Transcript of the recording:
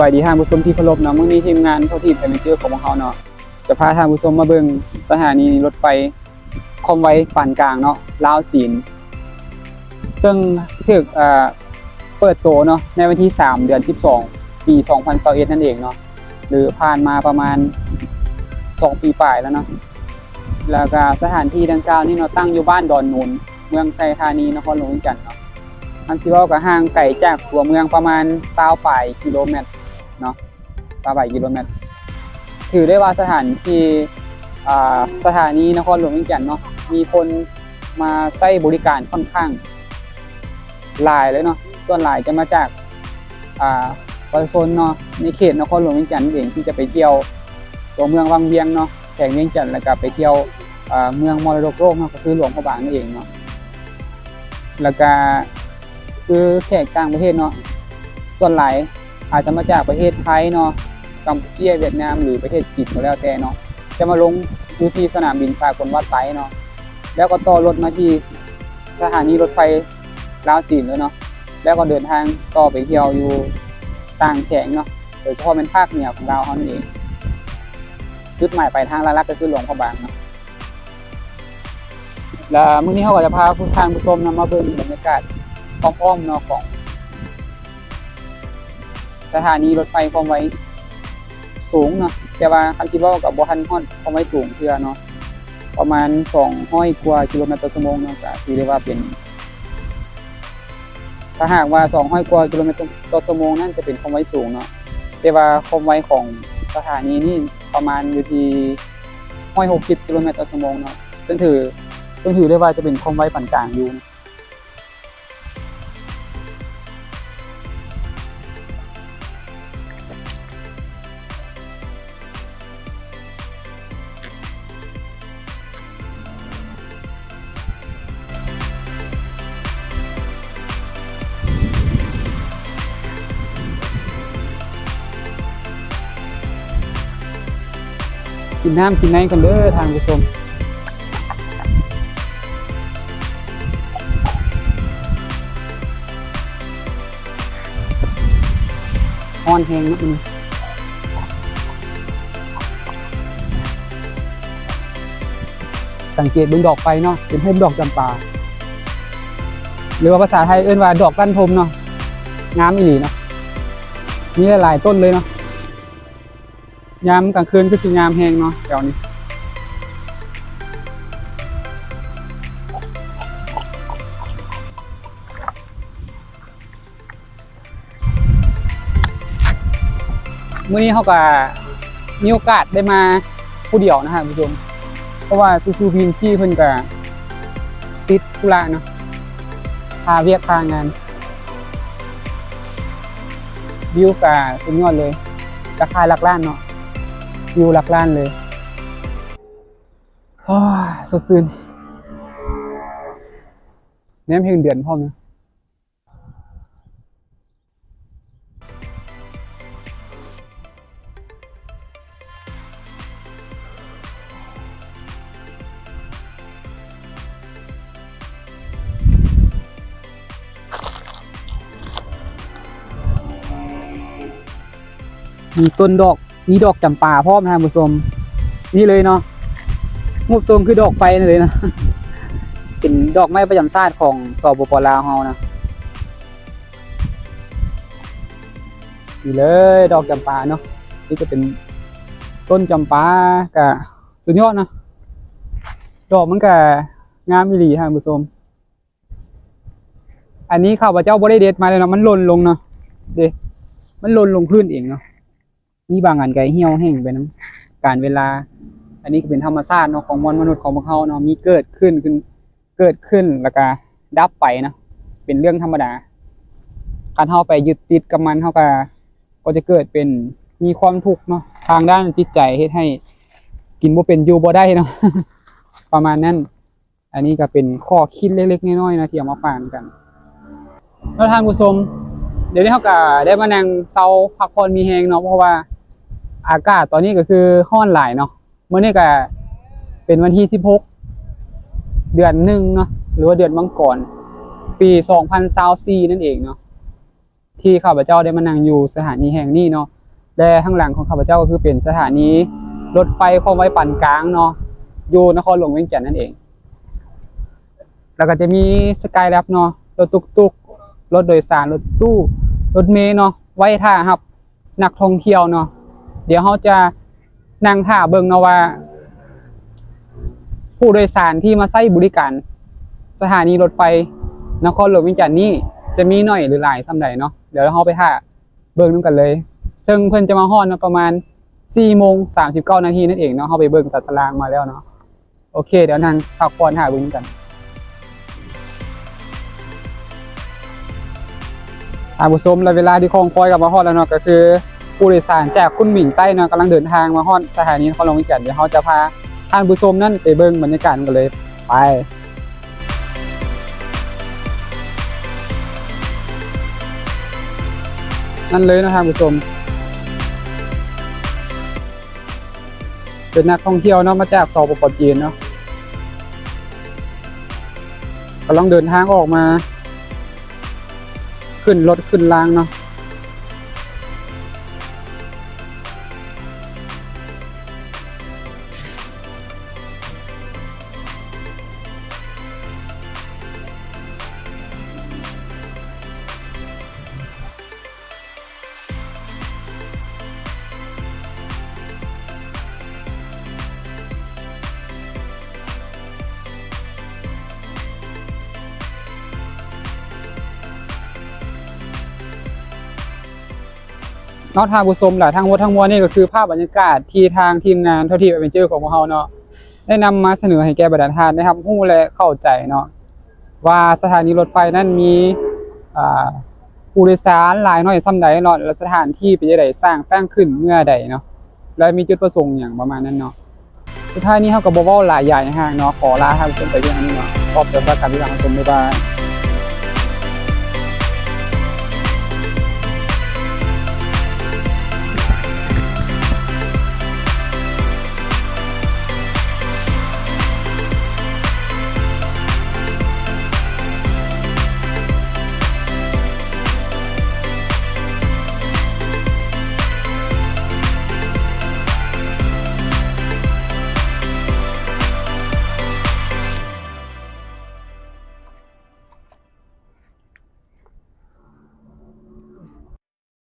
บายดีท่านผู้ชมที่เคารพเนาะมื้อนี้ทีมงานเท่าที่เป็นเจอของพวกเขาเนาะจะพาท่านผู้ชมมาเบิ่งสถานีรถไฟคอมไว้ปานกลางเนาะลาวจีน ซึ่งถึกเอ่อเปิดโตเนาะในวันที่ 3 เดือน 12 ปี 2021นั่นเองเนาะหรือผ่านมาประมาณ 2 ปีปลายแล้วเนาะแล้วก็สถานที่ดังกล่าวนี่เนาะตั้งอยู่บ้านดอนนูนเมืองไทยธานีนครหลวงจันทน์เนาะอันที่ว่าก็ห่างไกลจากตัวเมืองประมาณ20ปลายกิโลเมตร เนาะ20ปลายกิโลเมตร ถือได้ว่าสถานที่สถานีนครหลวงเวียงจันทน์เนาะมีคนมาใช้บริการค่อนข้างหลายเลยเนาะส่วนหลายจะมาจากาประชาชนเนาะในเขตนครหลวงเวียงจันทน์เองที่จะไปเที่ยวตัวเมืองวังเวียงเนาะแข่งเวียงจันทน์แล้วก็ไปเที่ยวเมืองมรดกโลกเนาะก็คือหลวงพระบางนั่นเองเนาะแล้วก็คือแขกต่างประเทศเนาะส่วนหลาย อาจจะมาจากประเทศไทยเนาะกัมพูชาเวียดนามหรือประเทศจีนก็แล้วแต่เนาะจะมาลงอยู่ที่สนามบินสากลวัดไซเนาะแล้วก็ต่อรถมาที่สถานีรถไฟลาวจีนเลยเนาะแล้วก็เดินทางต่อไปเที่ยวอยู่ต่างแขงเนาะโดยเฉพาะเป็นภาคเหนือของเราวเขานั่นเองจุดหมายปลายทางลักก็คือหลวงพระบางเนาะแล้วมื้อนี้เขาก็จะพาผู้ทานผู้ชมนำมาเบิ่งบรรยากาศอ้อมๆเนาะของ สถานีรถไฟความไวสูงเนาะแต่ว่าคันคิดว่ากับบ่ทันฮอดความไวสูงเทื่อเนาะประมาณ200กว่ากิโลเมตรต่อชั่วโมงเนาะก็ถือได้ว่าเป็น ถ้าหากว่า200กว่ากิโลเมตรต่อชั่วโมงนั่นจะเป็นความไวสูงเนาะแต่ว่าความไวของสถานีนี่ประมาณอยู่ที่160กิโลเมตรต่อชั่วโมงเนาะซึ่งถือซึ่งถือได้ว่าจะเป็นความไวปานกลางอยู่ กินน้ำกินไหนกันเด้อทางผู้ชมฮอนแหงนะมันสังเกตเบิ่งดอกไฟเนาะเป็นพุ่มดอกจำปาหรือว่าภาษาไทยเอิ้นว่าดอกกั้นพรมเนาะงามอีหลีเนาะมีหลายๆต้นเลยเนาะ ยามกลางคืนก็สิงามแหงเนาะแถวนี้มื้อนี้เขาก็มีโอกาสได้มาผู้เดียวนะฮะผู้ชม เพราะว่าซูซูพินที่เพิ่นก็ติดธุระเนาะพาเวียกพางานวิวกาสุดยอดเลย ราคาหลักล้านเนาะ วิวหลักล้านเลยโอ้ยสดชื่นแน้มเพลงเดือนพร้อมนะมีต้นดอก มีดอกจำปาพร้อมนะท่านผู้ชมนี่เลยเนาะรูทรงคือดอกไฟนั่นเลยนะเป็นดอกไม้ประจำชาติของสอปปลาวเฮานะนี่เลยดอกจำปาเนาะนี่จะเป็นต้นจำปากะสุดยอดนะดอกมันกะงามอีหลีท่านผู้ชมอันนี้ข้าพเจ้าบ่ได้เด็ดมาเลยเนาะมันหล่นลงเนาะเดมันหล่นลงพื้นเองเนาะ มีบางอันก็เหี่ยวแห้งไปน้ำการเวลา อันนี้ก็เป็นธรรมชาติเนาะของมวลมนุษย์ของพวกเขาเนาะมีเกิดขึ้นขึ้น เกิดขึ้นแล้วก็ดับไปเนาะเป็นเรื่องธรรมดาการเฮาไปยึดติดกับมันเฮาก็ก็จะเกิดเป็นมีความทุกข์เนาะทางด้านจิตใจเฮ็ดให้ กินบ่เป็นอยู่บ่ได้เนาะประมาณนั้น อันนี้ก็เป็นข้อคิดเล็กๆน้อยๆนะที่เอามาฝากกัน แล้วท่านผู้ชม เดี๋ยวนี้เขาก็ได้มานั่งเซาพักผ่อนมีแฮงเนาะเพราะว่า อากาศตอนนี้ก็คือห้อนหลายเนาะเมื่อนี้ก็เป็นวันที่สิบหกเดือนหนึ่งเนาะหรือว่าเดือนมังกรปีสองพันสาสี่นั่นเองเนาะที่ข้าพเจ้าได้มานั่งอยู่สถานีแห่งนี้เนาะและข้างหลังของข้าพเจ้าก็คือเป็นสถานีรถไฟความไวปานกลางเนาะอยู่นครหลวงเวียงจันทน์นั่นเอง แล้วก็จะมีสกายแลบเนาะรถตุกตุกๆรถโดยสารรถตู้รถเมล์เนาะไว้ท่าครับ นักท่องเที่ยวเนาะ เดี๋ยวเราจะนั่งท่าเบิ่งนะว่า ผู้โดยสารที่มาใช้บริการ สถานีรถไฟนครหลวงวียงจันทน์นี่จะมีหน่อยหรือหลายสำใดเนาะเดี๋ยวเราไปท่าเบิ่งนํกันเลย ซึ่งเพิ่นจะมาฮอดเนประมาณ4โมง39นาทีนั่นเองเนาะเฮาไปเบิ่งตัดตารางมาแล้วเนาะโอเค เดี๋ยวนั่งพักผ่อนหาเบิ่งกันอาผู้ชมและเวลาที่คองคอยกับมาฮอดแล้วเนาะก็คือ ผู้โดยสารจากคุณหมิงใต้เนาะกำลังเดินทางมาฮอดสถานีนครหลวงวิจันทน์เดี๋ยวเราจะพาท่านผู้ชมนั่นไปเบิ่งบรรยากาศกันเลยไปนั่นเลยนะท่านผู้ชม เป็นนักท่องเที่ยวเนาะมาจากสปปจีนเนาะกำลังเดินทางออกมา ขึ้นรถขึ้นรางเนาะ นอกทางผู้ชมหลายทางวัดทั้งมวลนี่ก็คือภาพบรรยากาศที่ทางทีมงานเท่าที่เป็นเจอของพวกเราเนาะได้นำมาเสนอให้แก่บรรดาทานนะครับผู้และเข้าใจเนาะว่าสถานีรถไฟนั้นมีผู้โดยสารหลายน้อยซ้ำใดเนาะและสถานที่เป็นจังไดสร้างตั้งขึ้นเมื่อใดเนาะและมีจุดประสงค์อย่างประมาณนั้นเนาะสุดท้ายนี้เฮาก็บ่เว้าหลายใหญ่ห่างเนาะขอลาท่านผู้ชมไปเพียงนี้เนาะขอบคุณสำหรับการติดตามรับชมบ๊ายบาย